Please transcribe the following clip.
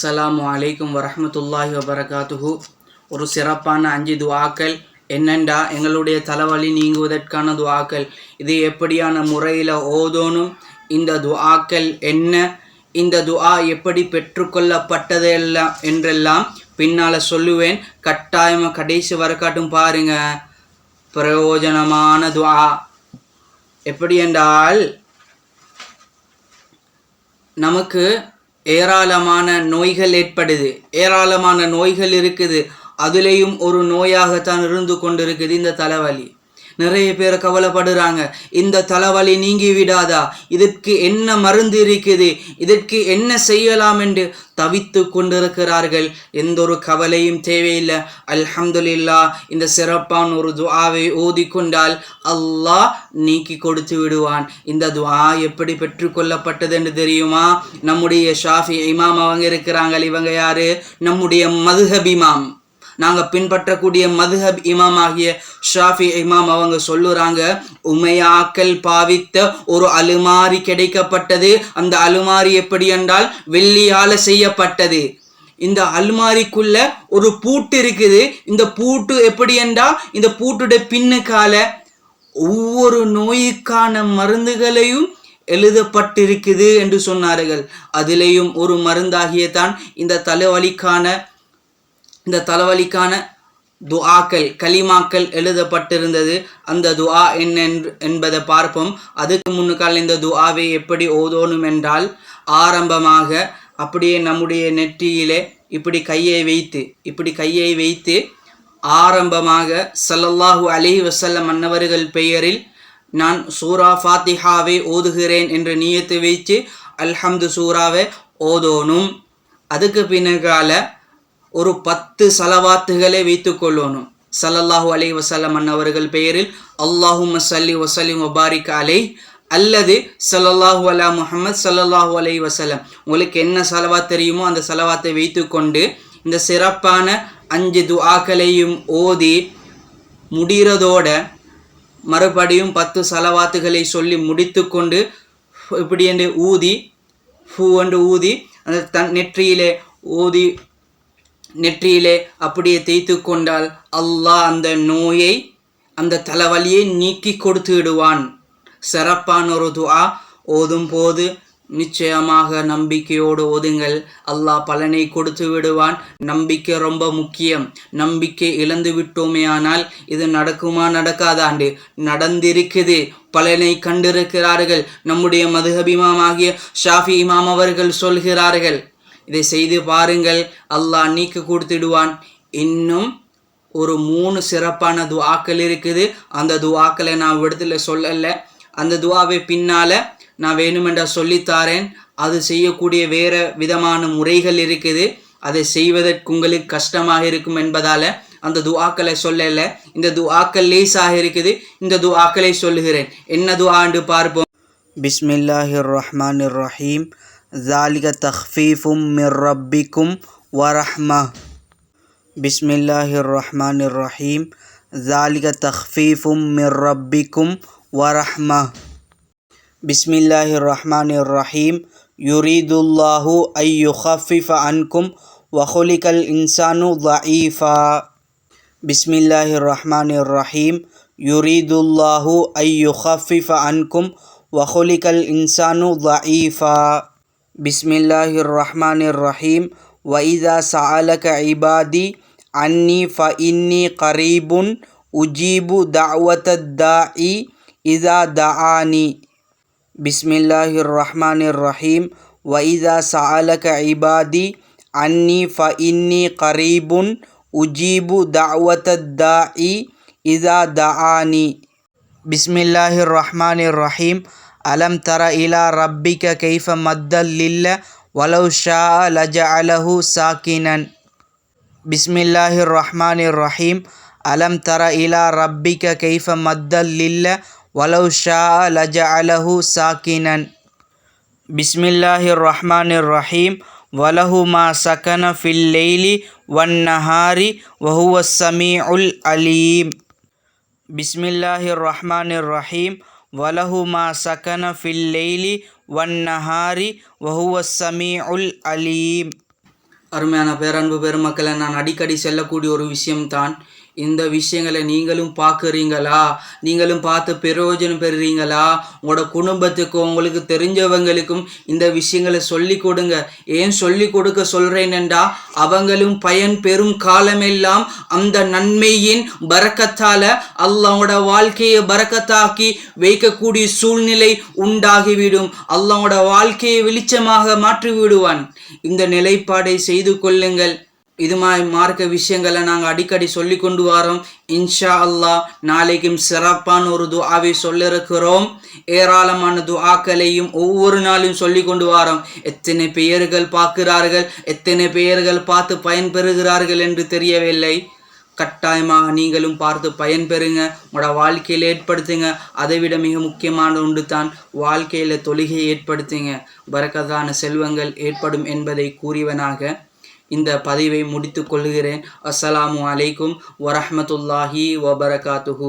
அஸ்லாம் அலைக்கும் வரமத்துல்லாஹி வபரகாத்துஹு. ஒரு சிறப்பான அஞ்சு துவாக்கள். என்னென்றா எங்களுடைய தலைவலி நீங்குவதற்கான துவாக்கள். இது எப்படியான முறையில் ஓதோனும் இந்த துவாக்கள் என்ன? இந்த துஆ எப்படி பெற்றுக்கொள்ளப்பட்டது எல்லாம் என்றெல்லாம் பின்னால் சொல்லுவேன். கட்டாயமாக கடைசி வரக்காட்டும் பாருங்க. பிரயோஜனமான துஆ எப்படி என்றால் நமக்கு ஏராளமான நோய்கள் ஏற்படுது. ஏராளமான நோய்கள் இருக்குது. அதுலேயும் ஒரு நோயாகத்தான் இருந்து கொண்டிருக்குது இந்த தலைவலி. நிறைய பேர் கவலைப்படுறாங்க. இந்த தலைவலி நீங்கி விடாதா? இதற்கு என்ன மருந்து இருக்குது? இதற்கு என்ன செய்யலாம் என்று தவித்து கொண்டிருக்கிறார்கள். எந்த ஒரு கவலையும் தேவையில்லை. அல்ஹம்துல்லா இந்த சிறப்பான ஒரு துஆவை ஓதிக்கொண்டால் அல்லாஹ் நீக்கி கொடுத்து விடுவான். இந்த துவா எப்படி பெற்றுக்கொள்ளப்பட்டது என்று தெரியுமா? நம்முடைய ஷாஃபி இமாம் அவங்க இருக்கிறாங்க. இவங்க யாரு? நம்முடைய மதுஹபிமாம் நாங்கள் பின்பற்றக்கூடிய மதுஹப் இமாம் ஆகிய ஷாஃபி இமாம் அவங்க சொல்லுறாங்க உமையாக்கள் பாவித்த ஒரு அலுமாரி கிடைக்கப்பட்டது. அந்த அலுமாரி எப்படி என்றால் வெள்ளியால் செய்யப்பட்டது. இந்த அலுமாரிக்குள்ள ஒரு பூட்டு இருக்குது. இந்த பூட்டு எப்படி என்றால் இந்த பூட்டுடைய பின்னுக்கால ஒவ்வொரு நோய்க்கான மருந்துகளையும் எழுதப்பட்டிருக்குது என்று சொன்னார்கள். அதிலேயும் ஒரு மருந்தாகிய தான் இந்த தலைவலிக்கான இந்த தலைவலிக்கான துஆக்கள் கலிமாக்கள் எழுதப்பட்டிருந்தது. அந்த துஆ என்ன என்பதை பார்ப்போம். அதுக்கு முன்னுக்கால் இந்த துஆவை எப்படி ஓதோணும் என்றால் ஆரம்பமாக அப்படியே நம்முடைய நெற்றியிலே இப்படி கையை வைத்து இப்படி கையை வைத்து ஆரம்பமாக சல்லல்லாஹு அலைஹி வசல்லம் அன்னவர்கள் பெயரில் நான் சூரா ஃபாத்திஹாவை ஓதுகிறேன் என்று நியத்து வைத்து அல்ஹம்து சூராவை ஓதோனும் அதுக்கு பின்னகால ஒரு பத்து சலவாத்துகளை வைத்துக் கொள்ளணும். ஸல்லல்லாஹு அலைஹி வசல்லம் அவர்கள் பெயரில் அல்லாஹும் சல்லி வசலிம் வபாரிக் அலை அல்லது சல்லல்லாஹு அலா முஹம்மத் சல்லல்லாஹு அலைஹி வசலம் உங்களுக்கு என்ன சலவாத் தெரியுமோ அந்த சலவாத்தை வைத்துக்கொண்டு இந்த சிறப்பான அஞ்சு துஆக்களையும் ஓதி முடிகிறதோட மறுபடியும் பத்து சலவாத்துகளை சொல்லி முடித்துக்கொண்டு இப்படி என்று ஊதி ஃபூ என்று ஊதி அந்த தன் நெற்றியிலே ஊதி நெற்றியிலே அப்படியே தேய்த்து கொண்டால் அல்லாஹ் அந்த நோயை அந்த தலைவலியை நீக்கி கொடுத்து விடுவான் சிறப்பான ஒரு துஆ. ஓதும் போது நிச்சயமாக நம்பிக்கையோடு ஓதுங்கள். அல்லாஹ் பலனை கொடுத்து விடுவான். நம்பிக்கை ரொம்ப முக்கியம். நம்பிக்கை இழந்து விட்டோமே ஆனால் இது நடக்குமா நடக்காதாண்டு நடந்திருக்குது. பலனை கண்டிருக்கிறார்கள். நம்முடைய மதுஹபிமாம் ஆகிய ஷாஃபி இமாம் அவர்கள் சொல்கிறார்கள். இதை செய்து பாருங்கள் அல்லாஹ் நீக்கி கொடுத்துடுவான். இன்னும் ஒரு மூணு சிறப்பான துவாக்கள் இருக்குது. அந்த துவாக்களை நான் விடத்துல சொல்லலை. அந்த துவாவை பின்னால் நான் வேணுமென்றா சொல்லித்தாரேன் அது செய்யக்கூடிய வேறு விதமான முறைகள் இருக்குது. அதை செய்வதற்கு உங்களுக்கு கஷ்டமாக இருக்கும் என்பதால் அந்த துவாக்களை சொல்லல. இந்த துவாக்கள் லேசாக இருக்குது. இந்த துவாக்களை சொல்லுகிறேன். என்ன துஆண்டு பார்ப்போம். பிஸ்மில்லாஹிர் ரஹ்மான் ரஹீம் ذلك تخفيف من ربكم ورحمة. بسم الله الرحمن الرحيم. ذلك تخفيف من ربكم ورحمة. بسم الله الرحمن الرحيم. يريد الله أن يخفف عنكم وخلق الإنسان ضعيفا. بسم الله الرحمن الرحيم. يريد الله أن يخفف عنكم وخلق الإنسان ضعيفا. بسم الله الرحمن الرحيم وإذا سألك عبادي عني فإني قريب أجيب دعوة الداعي إذا دعاني بسم الله الرحمن الرحيم وإذا سألك عبادي عني فإني قريب أجيب دعوة الداعي إذا دعاني بسم الله الرحمن الرحيم ألم تر إلى ربك كيف مد الليل ولو شاء لجعله ساكنا. بسم الله الرحمن الرحيم. ألم تر إلى ربك كيف مد الليل ولو شاء لجعله ساكنا. بسم الله الرحمن الرحيم. وله ما سكن في الليل والنهار وهو السميع العليم. بسم الله الرحمن الرحيم. வலஹுமா சகன ஃபில்லெய்லி லெய்லி ஒன் நஹாரி உல் அலீம். அருமையான பேரன்பு பெருமக்களை நான் அடிக்கடி செல்லக்கூடிய ஒரு விஷயம்தான். இந்த விஷயங்களை நீங்களும் பார்க்குறீங்களா? நீங்களும் பார்த்து பிரயோஜனம் பெறுறீங்களா? உங்களோட குடும்பத்துக்கும் உங்களுக்கு தெரிஞ்சவங்களுக்கும் இந்த விஷயங்களை சொல்லி கொடுங்க. ஏன் சொல்லி கொடுக்க சொல்கிறேனென்றா அவங்களும் பயன் பெறும் காலமெல்லாம் அந்த நன்மையின் பறக்கத்தால் அல்லாவோட வாழ்க்கையை பறக்கத்தாக்கி வைக்கக்கூடிய சூழ்நிலை உண்டாகிவிடும். அல்லாவோட வாழ்க்கையை வெளிச்சமாக மாற்றி விடுவான் இந்த நிலைப்பாடை செய்து கொள்ளுங்கள். இது மாதிரி மார்க்க விஷயங்களை நாங்கள் அடிக்கடி சொல்லி கொண்டு வரோம். இன்ஷா அல்லாஹ் நாளைக்கும் சிறப்பான ஒரு துஆவை சொல்லிருக்கிறோம். ஏராளமான துஆக்களையும் ஒவ்வொரு நாளும் சொல்லி கொண்டு வரோம். எத்தனை பெயர்கள் பார்க்கிறார்கள் எத்தனை பெயர்கள் பார்த்து பயன்பெறுகிறார்கள் என்று தெரியவில்லை. கட்டாயமாக நீங்களும் பார்த்து பயன்பெறுங்க. உங்களோட வாழ்க்கையில் ஏற்படுத்துங்க. அதை விட மிக முக்கியமான ஒன்று தான் வாழ்க்கையில் தொழுகையை ஏற்படுத்துங்க. பரக்கத்தான செல்வங்கள் ஏற்படும் என்பதை கூறியவனாக இந்த பதிவை முடித்துக் கொள்கிறேன். அஸ்ஸலாமு அலைக்கும் வரஹ்மத்துல்லாஹி வபரகாத்துஹூ.